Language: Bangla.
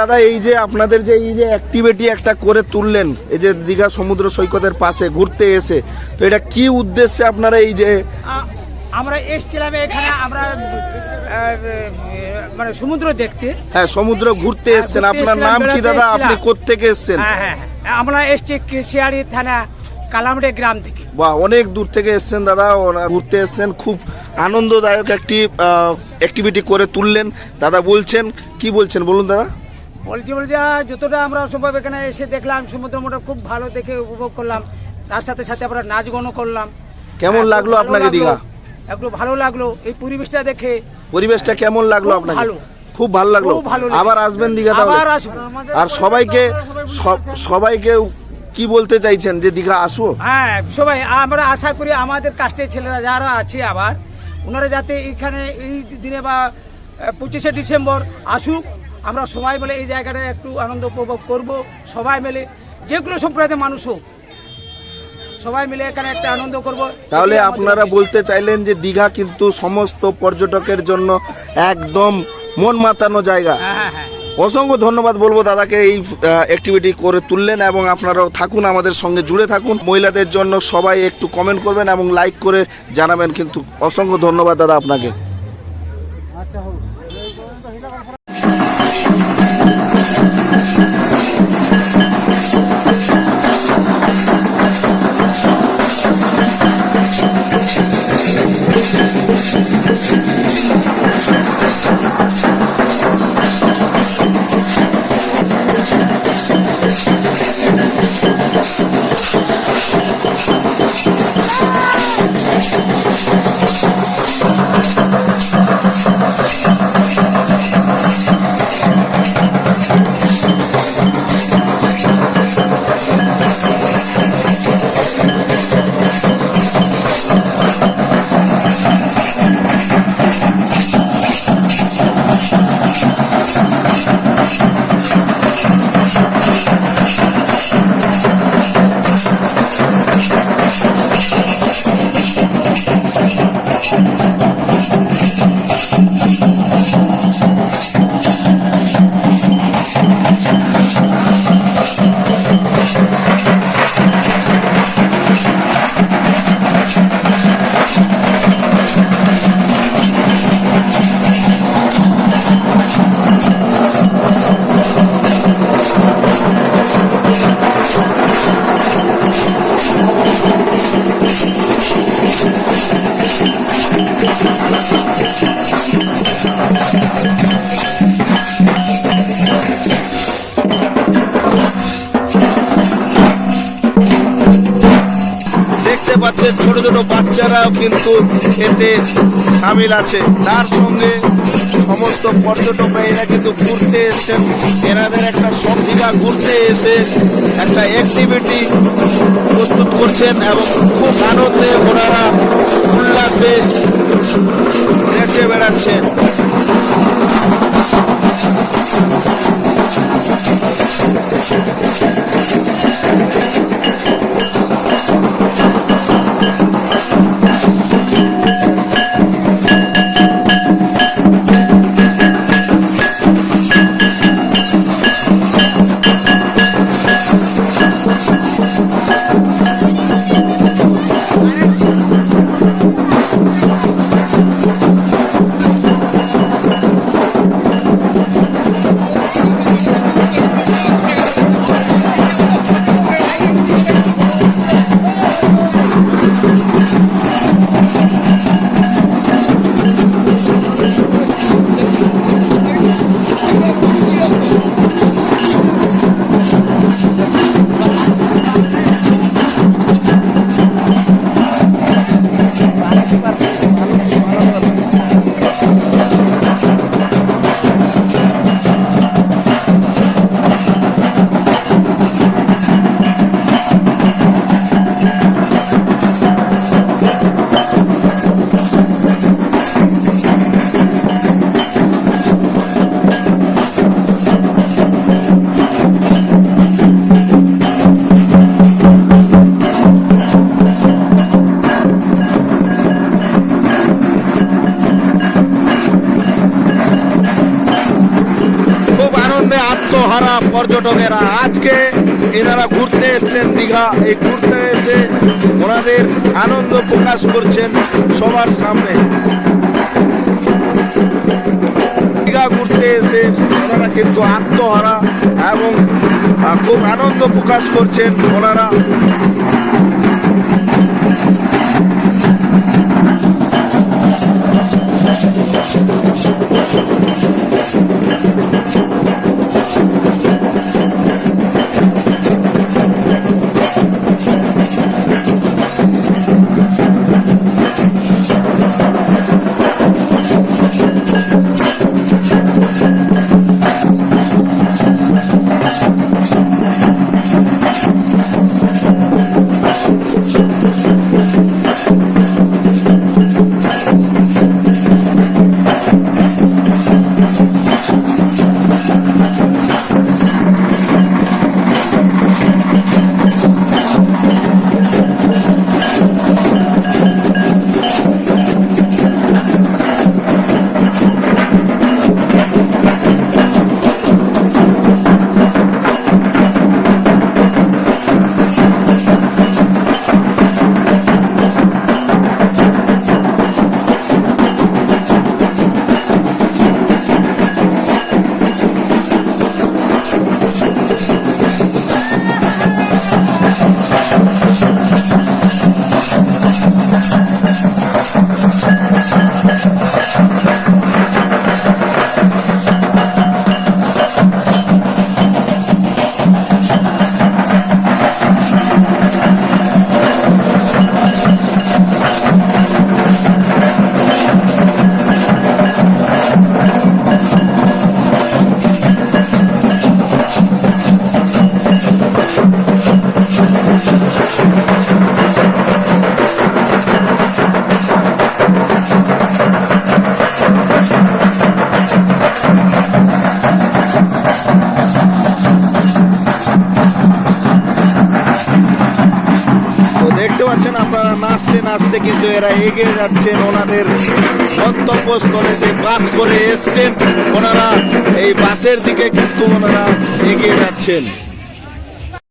দাদা এই যে আপনাদের যে এই যে অ্যাক্টিভিটি একটা করে তুললেন এই যে দীঘা সমুদ্র সৈকতের পাশে ঘুরতে এসে তো এটা কি উদ্দেশ্যে আপনারা এই যে আমরা এসছিলাম এখানে আমরা মানে সমুদ্র দেখতে। হ্যাঁ সমুদ্র ঘুরতে এসেছেন। আপনার নাম কি দাদা? আপনি কোত্থেকে এসেছেন? হ্যাঁ হ্যাঁ হ্যাঁ। আমরা এসছি কেশিয়াড়ি থানা কালামডে গ্রাম থেকে। বা অনেক দূর থেকে এসেছেন দাদা ঘুরতে এসেছেন। খুব আনন্দদায়ক একটি অ্যাক্টিভিটি করে তুললেন। দাদা বলছেন কি বলছেন বলুন দাদা? বলছি বলছি যতটা আমরা সম্ভব এখানে এসে দেখলাম সমুদ্র মোটর খুব ভালো দেখে উপভোগ করলাম। তার সাথে সাথে আমরা নাচ গানও করলাম। কেমন লাগল আপনাকে। দীঘা? একটু ভালো লাগল এই পরিবেশটা দেখে। পরিবেশটা কেমন লাগল আপনাকে? ভালো। খুব ভালো লাগল। ভালো আবার আসবেন দীঘা তাহলে? আর সবাইকে সব- সবাইকে কি বলতে চাইছেন যে দীঘা আসো? হ্যাঁ সবাই আমরা আশা করি আমাদের কাস্টের ছেলেরা যারা আছে আবার ওনারা যাতে এখানে এই দিনে বা পঁচিশে ডিসেম্বর আসুক। আমরা সবাই মিলে এই জায়গাটা একটু আনন্দ উপভোগ করব। সবাই মিলে যেগুলো সম্প্রদায়ের মানুষ হোক সবাই মিলে এখানে একটা আনন্দ করব। তাহলে আপনারা বলতে চাইলেন যে দীঘা কিন্তু সমস্ত পর্যটকের জন্য একদম মন মাতানো জায়গা। হ্যাঁ হ্যাঁ হ্যাঁ। অসংখ্য ধন্যবাদ বলব দাদাকে এই অ্যাক্টিভিটি করে তুললেন এবং আপনারাও থাকুন আমাদের সঙ্গে জুড়ে থাকুন। মহিলাদের জন্য সবাই একটু কমেন্ট করবেন এবং লাইক করে জানাবেন কিন্তু অসংখ্য ধন্যবাদ দাদা আপনাকে। দেখতে পাচ্ছেন ছোট ছোট বাচ্চারাও কিন্তু এতে সামিল আছে। তার সঙ্গে সমস্ত পর্যটকরা এরা কিন্তু ঘুরতে এসেছেন। এনাদের একটা সন্ধিকা ঘুরতে এসে একটা অ্যাক্টিভিটি প্রস্তুত করছেন এবং খুব আনন্দে ওনারা উল্লাসে বেড়াচ্ছেন। পর্যটকেরা আজকে এনারা ঘুরতে এসছেন, দীঘা। এই ঘুরতে এসে ওনাদের আনন্দ প্রকাশ করছেন সবার সামনে। দীঘা ঘুরতে এসে ওনারা কিন্তু আত্মহারা এবং খুব আনন্দ প্রকাশ করছেন ওনারা। পাচ্ছেন আপনারা নাচতে নাচতে কিন্তু এরা এগিয়ে যাচ্ছেন, ওনাদের গন্তব্যস্থলে যে বাস করে এসছেন, ওনারা এই বাসের দিকে কিন্তু ওনারা এগিয়ে যাচ্ছেন।